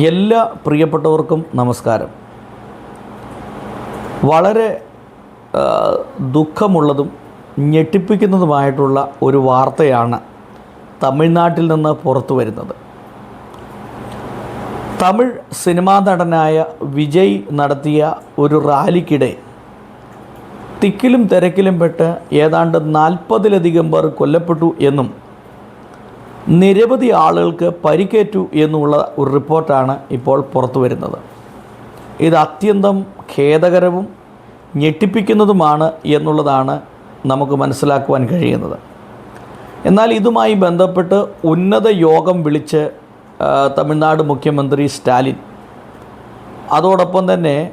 എല്ലാ പ്രിയപ്പെട്ടവർക്കും നമസ്കാരം. വളരെ ദുഃഖമുള്ളതും ഞെട്ടിപ്പിക്കുന്നതുമായിട്ടുള്ള ഒരു വാർത്തയാണ് തമിഴ്നാട്ടിൽ നിന്ന് പുറത്തു വരുന്നത്. തമിഴ് സിനിമാ നടനായ വിജയ് നടത്തിയ ഒരു റാലിക്കിടെ തിക്കിലും തിരക്കിലും പെട്ട് ഏതാണ്ട് നാൽപ്പതിലധികം പേർ കൊല്ലപ്പെട്ടു എന്നും നിരവധി ആളുകൾക്ക് പരിക്കേറ്റു എന്നുള്ള ഒരു റിപ്പോർട്ടാണ് ഇപ്പോൾ പുറത്തു വരുന്നത്. ഇത് അത്യന്തം ഖേദകരവും ഞെട്ടിപ്പിക്കുന്നതുമാണ് എന്നുള്ളതാണ് നമുക്ക് മനസ്സിലാക്കുവാൻ കഴിയുന്നത്. എന്നാൽ ഇതുമായി ബന്ധപ്പെട്ട് ഉന്നത യോഗം വിളിച്ച് തമിഴ്നാട് മുഖ്യമന്ത്രി സ്റ്റാലിൻ അതോടൊപ്പം തന്നെ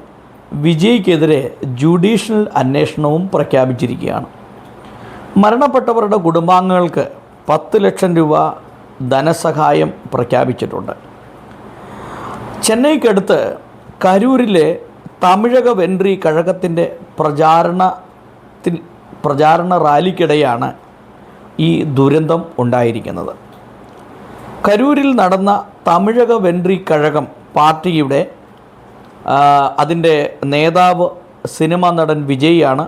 വിജയ്ക്കെതിരെ ജുഡീഷ്യൽ അന്വേഷണവും പ്രഖ്യാപിച്ചിരിക്കുകയാണ്. മരണപ്പെട്ടവരുടെ കുടുംബാംഗങ്ങൾക്ക് പത്ത് ലക്ഷം രൂപ ധനസഹായം പ്രഖ്യാപിച്ചിട്ടുണ്ട്. ചെന്നൈക്കടുത്ത് കരൂരിലെ തമിഴക വെൻട്രി കഴകത്തിന്റെ പ്രചാരണത്തിൽ പ്രചാരണ റാലിക്കിടെയാണ് ഈ ദുരന്തം ഉണ്ടായിരിക്കുന്നത്. കരൂരിൽ നടന്ന തമിഴക വെൻട്രി കഴകം പാർട്ടിയുടെ അതിന്റെ നേതാവ് സിനിമാ നടൻ വിജയാണ്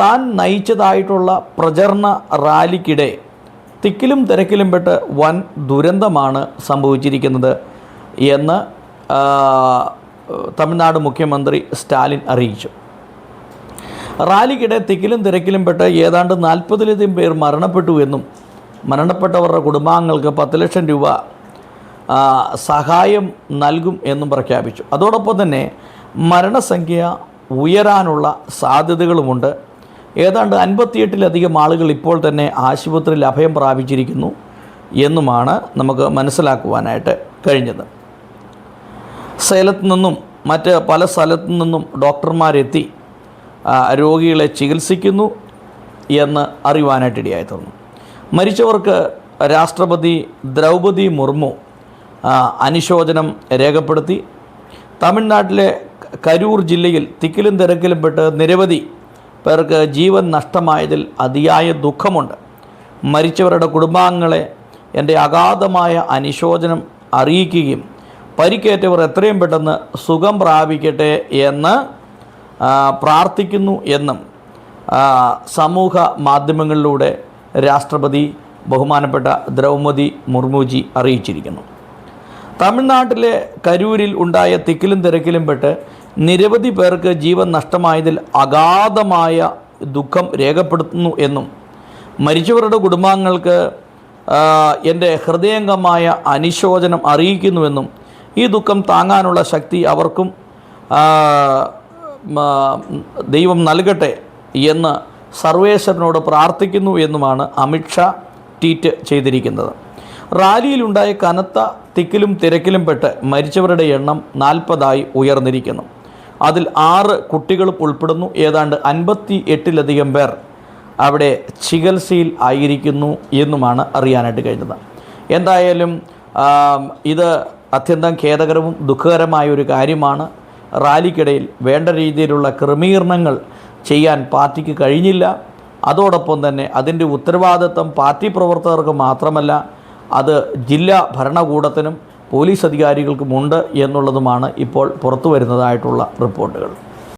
താൻ നയിച്ചതായിട്ടുള്ള പ്രചരണ റാലിക്കിടെ തിക്കിലും തിരക്കിലും പെട്ട് വൻ ദുരന്തമാണ് സംഭവിച്ചിരിക്കുന്നത് എന്ന് തമിഴ്നാട് മുഖ്യമന്ത്രി സ്റ്റാലിൻ അറിയിച്ചു. റാലിക്കിടെ തിക്കിലും തിരക്കിലും പെട്ട് ഏതാണ്ട് നാൽപ്പതിലധികം പേർ മരണപ്പെട്ടു എന്നും മരണപ്പെട്ടവരുടെ കുടുംബാംഗങ്ങൾക്ക് പത്ത് ലക്ഷം രൂപ സഹായം നൽകും എന്നും പ്രഖ്യാപിച്ചു. അതോടൊപ്പം തന്നെ മരണസംഖ്യ ഉയരാനുള്ള സാധ്യതകളുമുണ്ട്. ഏതാണ്ട് അൻപത്തിയെട്ടിലധികം ആളുകൾ ഇപ്പോൾ തന്നെ ആശുപത്രിയിൽ അഭയം പ്രാപിച്ചിരിക്കുന്നു എന്നുമാണ് നമുക്ക് മനസ്സിലാക്കുവാനായിട്ട് കഴിഞ്ഞത്. സേലത്ത് നിന്നും മറ്റ് പല സ്ഥലത്തു നിന്നും ഡോക്ടർമാരെത്തി രോഗികളെ ചികിത്സിക്കുന്നു എന്ന് അറിയുവാനായിട്ടിടയായി തീർന്നു മരിച്ചവർക്ക് രാഷ്ട്രപതി ദ്രൗപദി മുർമു അനുശോചനം രേഖപ്പെടുത്തി. തമിഴ്നാട്ടിലെ കരൂർ ജില്ലയിൽ തിക്കിലും തിരക്കിലും പെട്ട് നിരവധി പേർക്ക് ജീവൻ നഷ്ടമായതിൽ അതിയായ ദുഃഖമുണ്ട്. മരിച്ചവരുടെ കുടുംബാംഗങ്ങളെ എന്റെ അഗാധമായ അനുശോചനം അറിയിക്കുകയും പരിക്കേറ്റവർ എത്രയും പെട്ടെന്ന് സുഖം പ്രാപിക്കട്ടെ എന്ന് പ്രാർത്ഥിക്കുന്നു എന്നും സമൂഹ മാധ്യമങ്ങളിലൂടെ രാഷ്ട്രപതി ബഹുമാനപ്പെട്ട ദ്രൗപതി മുർമുജി അറിയിച്ചിരിക്കുന്നു. തമിഴ്നാട്ടിലെ കരൂരിൽ ഉണ്ടായ തിക്കിലും തിരക്കിലും പെട്ട് നിരവധി പേർക്ക് ജീവൻ നഷ്ടമായതിൽ അഗാധമായ ദുഃഖം രേഖപ്പെടുത്തുന്നു എന്നും മരിച്ചവരുടെ കുടുംബാംഗങ്ങൾക്ക് എന്റെ ഹൃദയംഗമായ അനുശോചനം അറിയിക്കുന്നുവെന്നും ഈ ദുഃഖം താങ്ങാനുള്ള ശക്തി അവർക്കും ദൈവം നൽകട്ടെ എന്ന് സർവേശ്വരനോട് പ്രാർത്ഥിക്കുന്നു എന്നുമാണ് അമിത്ഷാ ട്വീറ്റ് ചെയ്തിരിക്കുന്നത്. റാലിയിലുണ്ടായ കനത്ത തിക്കിലും തിരക്കിലും പെട്ട് മരിച്ചവരുടെ എണ്ണം നാൽപ്പതായി ഉയർന്നിരിക്കുന്നു. അതിൽ ആറ് കുട്ടികളും ഉൾപ്പെടുന്നു. ഏതാണ്ട് അൻപത്തി എട്ടിലധികം പേർ അവിടെ ചികിത്സയിൽ ആയിരിക്കുന്നു എന്നുമാണ് അറിയാനായിട്ട് കഴിഞ്ഞത്. എന്തായാലും ഇത് അത്യന്തം ഖേദകരവും ദുഃഖകരമായ ഒരു കാര്യമാണ്. റാലിക്കിടയിൽ വേണ്ട രീതിയിലുള്ള ക്രമീകരണങ്ങൾ ചെയ്യാൻ പാർട്ടിക്ക് കഴിഞ്ഞില്ല. അതോടൊപ്പം തന്നെ അതിന്റെ ഉത്തരവാദിത്വം പാർട്ടി പ്രവർത്തകർക്ക് മാത്രമല്ല അത് ജില്ലാ ഭരണകൂടത്തിനും പോലീസ് അധികാരികൾക്കുമുണ്ട് എന്നുള്ളതുമാണ് ഇപ്പോൾ പുറത്തു വരുന്നതായിട്ടുള്ള റിപ്പോർട്ടുകൾ.